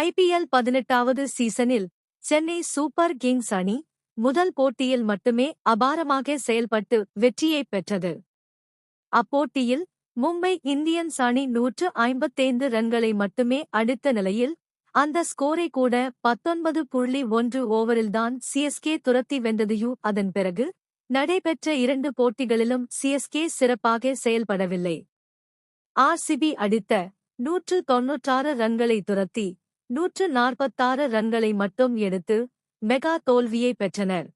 IPL பதினெட்டாவது சீசனில் Chennai super Kings அணி முதல் போட்டியில் மட்டுமே அபாரமாக செயல்பட்டு வெற்றியைப் பெற்றது. அப்போட்டியில் மும்பை இந்தியன்ஸ் அணி நூற்று ஐம்பத்தைந்து ரன்களை மட்டுமே அடித்த நிலையில் அந்த ஸ்கோரை கூட பத்தொன்பது புள்ளி ஒன்று ஓவரில்தான் சிஎஸ்கே துரத்தி வென்றதையு அதன் பிறகு நடைபெற்ற இரண்டு போட்டிகளிலும் சிஎஸ்கே சிறப்பாக செயல்படவில்லை. ஆர்சிபி அடித்த நூற்று தொன்னூற்றாறு ரன்களை துரத்தி நூற்று நாற்பத்தாறு ரன்களை மட்டும் எடுத்து மெகா தோல்வியை பெற்றனர்.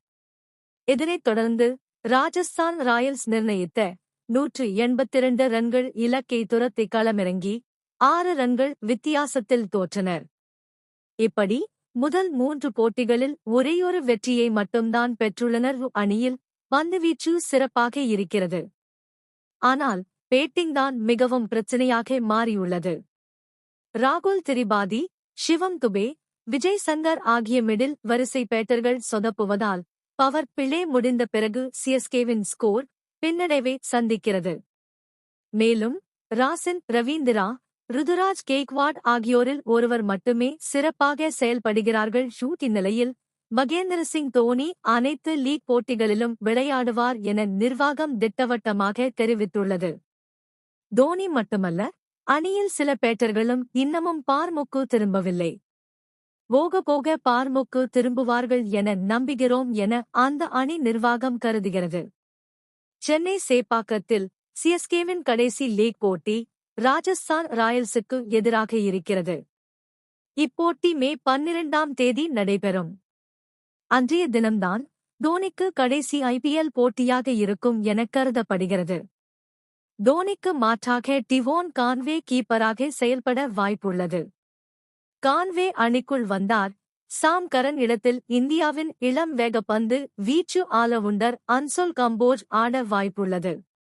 இதனைத் தொடர்ந்து ராஜஸ்தான் ராயல்ஸ் நிர்ணயித்த நூற்று எண்பத்திரண்டு ரன்கள் இலக்கை துரத்தி களமிறங்கி ஆறு ரன்கள் வித்தியாசத்தில் தோற்றனர். இப்படி முதல் மூன்று போட்டிகளில் ஒரேயொரு வெற்றியை மட்டும்தான் பெற்றுள்ளனர் அணியில் பந்துவீச்சு சிறப்பாக இருக்கிறது. ஆனால் பேட்டிங் தான் மிகவும் பிரச்சனையாக மாறியுள்ளது. ராகுல் திரிபாதி சிவம் துபே விஜய் சங்கர் ஆகிய மிடில் வரிசை பேட்டர்கள் சொதப்புவதால் பவர் பிளே முடிந்த பிறகு சிஎஸ்கேவின் ஸ்கோர் பின்னடைவை சந்திக்கிறது. மேலும் ராசின் ரவீந்திரா ருதுராஜ் கேக்வாட் ஆகியோரில் ஒருவர் மட்டுமே சிறப்பாக செயல்படுகிறார்கள் ஷூட் இந்நிலையில் மகேந்திர சிங் தோனி அனைத்து லீக் போட்டிகளிலும் விளையாடுவார் என நிர்வாகம் திட்டவட்டமாக தெரிவித்துள்ளது. தோனி மட்டுமல்ல அணியில் சில பேட்டர்களும் இன்னமும் பார்முக்கு திரும்பவில்லை. போக போக பார்முக்கு திரும்புவார்கள் என நம்புகிறோம் என அந்த அணி நிர்வாகம் கருதுகிறது. சென்னை சேப்பாக்கத்தில் சிஎஸ்கேவின் கடைசி லீக் போட்டி ராஜஸ்தான் ராயல்ஸுக்கு எதிராக இருக்கிறது. இப்போட்டி மே பன்னிரண்டாம் தேதி நடைபெறும். அன்றைய தினம்தான் தோனிக்கு கடைசி ஐபிஎல் போட்டியாக இருக்கும் என கருதப்படுகிறது. தோனிக்கு மாற்றாக டிவோன் கான்வே கீப்பராக செயல்பட வாய்ப்புள்ளது. கான்வே அணிக்குள் வந்தார். சாம் கரன் இடத்தில் இந்தியாவின் இளம் வேகப்பந்து வீச்சு ஆலவுண்டர் அன்சோல் கம்போஜ் ஆட வாய்ப்புள்ளது.